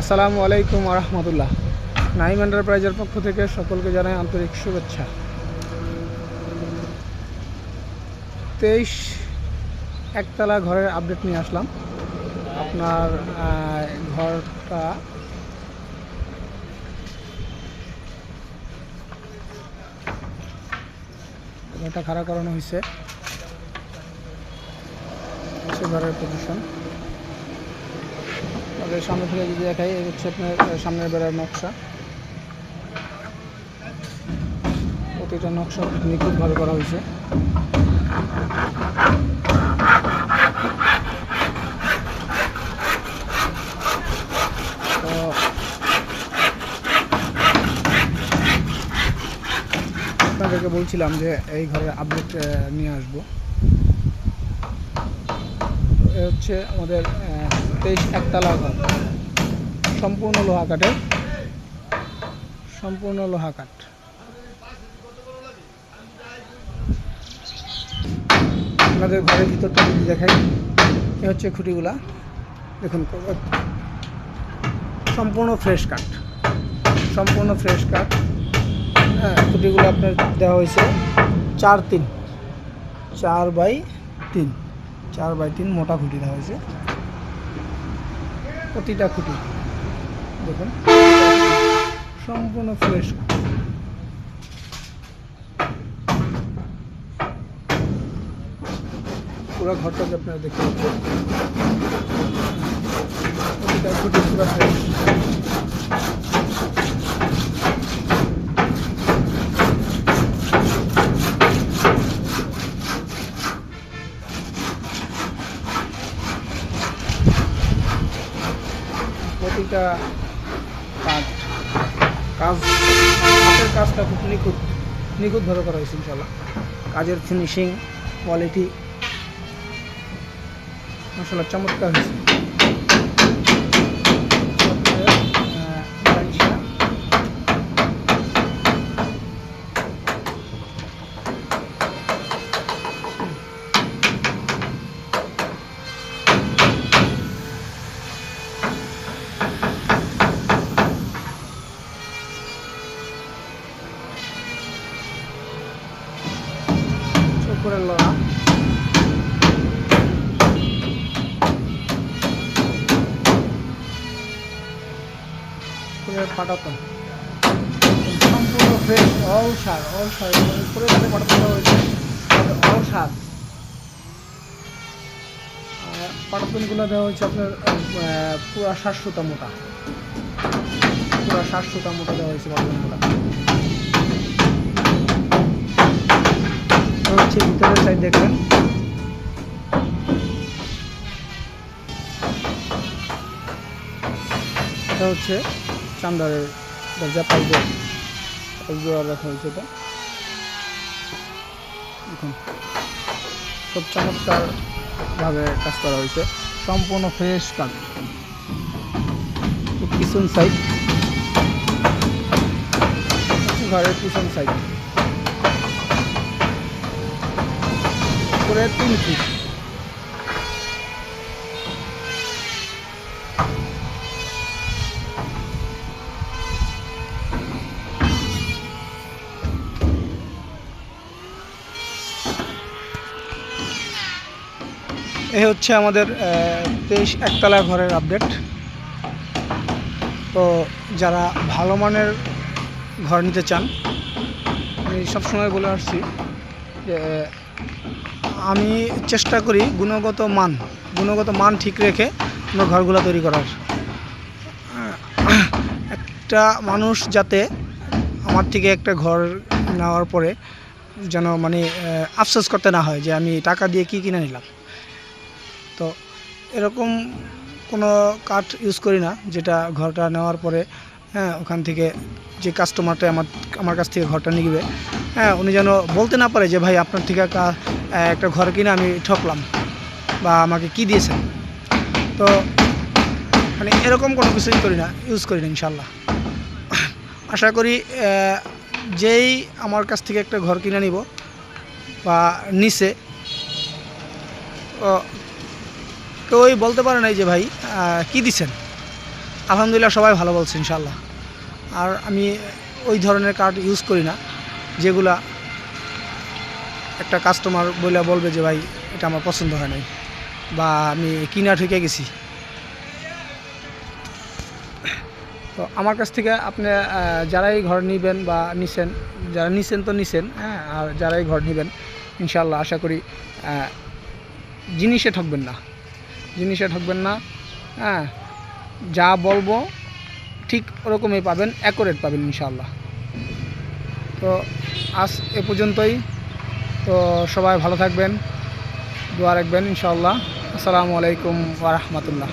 আসসালামু আলাইকুম রহমতুল্লাহ নাইম এন্টারপ্রাইজের পক্ষ থেকে সকলকে জানাই আন্তরিক শুভেচ্ছা। তেইশ একতলা ঘরের আপডেট নিয়ে আসলাম। আপনার ঘরটা ঘরটা খাড়া করানো হয়েছে। ঘরের পজিশন তবে সামনে থেকে যদি দেখাই, এই হচ্ছে আপনার সামনের বেড়ার নকশা। প্রতিটা নকশা নিখুঁতভাবে করা হয়েছে। আপনাদেরকে বলছিলাম যে এই ঘরের আপডেট নিয়ে আসব। হচ্ছে আমাদের তেইশ একতলা ঘর। সম্পূর্ণ লোহা কাঠের। সম্পূর্ণ লোহা কাঠ। আপনাদের ঘরের ভিতরটা যদি দেখাই, এ হচ্ছে খুঁটিগুলা। দেখুন, সম্পূর্ণ ফ্রেশ কাঠ। সম্পূর্ণ ফ্রেশ কাঠ। হ্যাঁ খুঁটিগুলো আপনার দেওয়া হয়েছে চার তিন। চার বাই তিন। চার বাই তিন মোটা খুঁটি দেওয়া হয়েছে। প্রতিটা খুঁটি। দেখুন। সম্পূর্ণ ফ্রেশ পুরো ঘরটাকে আপনারা দেখতে পাচ্ছেন। প্রতিটা খুঁটি পুরো ফ্রেশ প্রতিটা কাজ কাজ, হাতের কাজটা খুব নিখুঁত নিখুঁতভাবে করা হয়েছে ইনশাল্লাহ কাজের ফিনিশিং কোয়ালিটি মশলা চমৎকার হয়েছে। উপরের লড়া ফ্রেশ অল সার অল সার। উপরে পাটাতন দেওয়া হয়েছে অল সার। পাটাতনগুলো দেওয়া হয়েছে আপনার পুরা সাতশোটা মোটা। পুরা সাতশোটা মোটা দেওয়া হয়েছে পাটাতনগুলো হচ্ছে ভিতরের সাইড দেখবেন এটা হচ্ছে চান্দারের দরজা পাইবে পাইবে রাখা হয়েছে এটা। খুব চমৎকার ভাবে কাজ করা হয়েছে। সম্পূর্ণ ফ্রেশ কাজ পিছন সাইড ঘরের পিছন সাইড করে তিন এই হচ্ছে আমাদের তেইশ একতলা ঘরের আপডেট তো যারা ভালো মানের ঘর নিতে চান, আমি সবসময় বলে আসছি যে আমি চেষ্টা করি গুণগত মান গুণগত মান ঠিক রেখে আমার ঘরগুলো তৈরি করার। একটা মানুষ যাতে আমার থেকে একটা ঘর নেওয়ার পরে যেন মানে আফসোস করতে না হয় যে আমি টাকা দিয়ে কি কিনে নিলাম। তো এরকম কোনো কাঠ ইউজ করি না, যেটা ঘরটা নেওয়ার পরে হ্যাঁ ওখান থেকে যে কাস্টমারটা আমার আমার কাছ থেকে ঘরটা নিবে। হ্যাঁ উনি যেন বলতে না পারে যে, ভাই, আপনার থেকে একটা ঘর কিনে আমি ঠকলাম বা আমাকে কি দিয়েছেন? তো মানে এরকম কোনো কিছুই করি না ইউজ করি না ইনশাল্লাহ আশা করি যেই আমার কাছ থেকে একটা ঘর কিনে নিব বা নিচে কেউই বলতে পারে নাই যে, ভাই কি দিছেন? আলহামদুলিল্লাহ সবাই ভালো বলছে ইনশাল্লাহ আর আমি ওই ধরনের কার্ড ইউজ করি না, যেগুলা একটা কাস্টমার বলে বলবে যে, ভাই, এটা আমার পছন্দ হয় নাই। বা, আমি কিনা ঠেকে গেছি। তো আমার কাছ থেকে আপনি যারাই ঘর নেবেন বা নিছেন, যারা নিছেন তো নিছেন হ্যাঁ আর যারাই ঘর নেবেন ইনশাল্লাহ আশা করি জিনিসে ঠকবেন না। জিনিসে ঠকবেন না হ্যাঁ যা বলব ঠিক ওরকমই পাবেন অ্যাকোরেট পাবেন ইনশাল্লাহ তো আজ এ পর্যন্তই। তো সবাই ভালো থাকবেন, দোয়া রাখবেন ইনশাল্লাহ আসসালামু আলাইকুম রাহমাতুল্লাহ।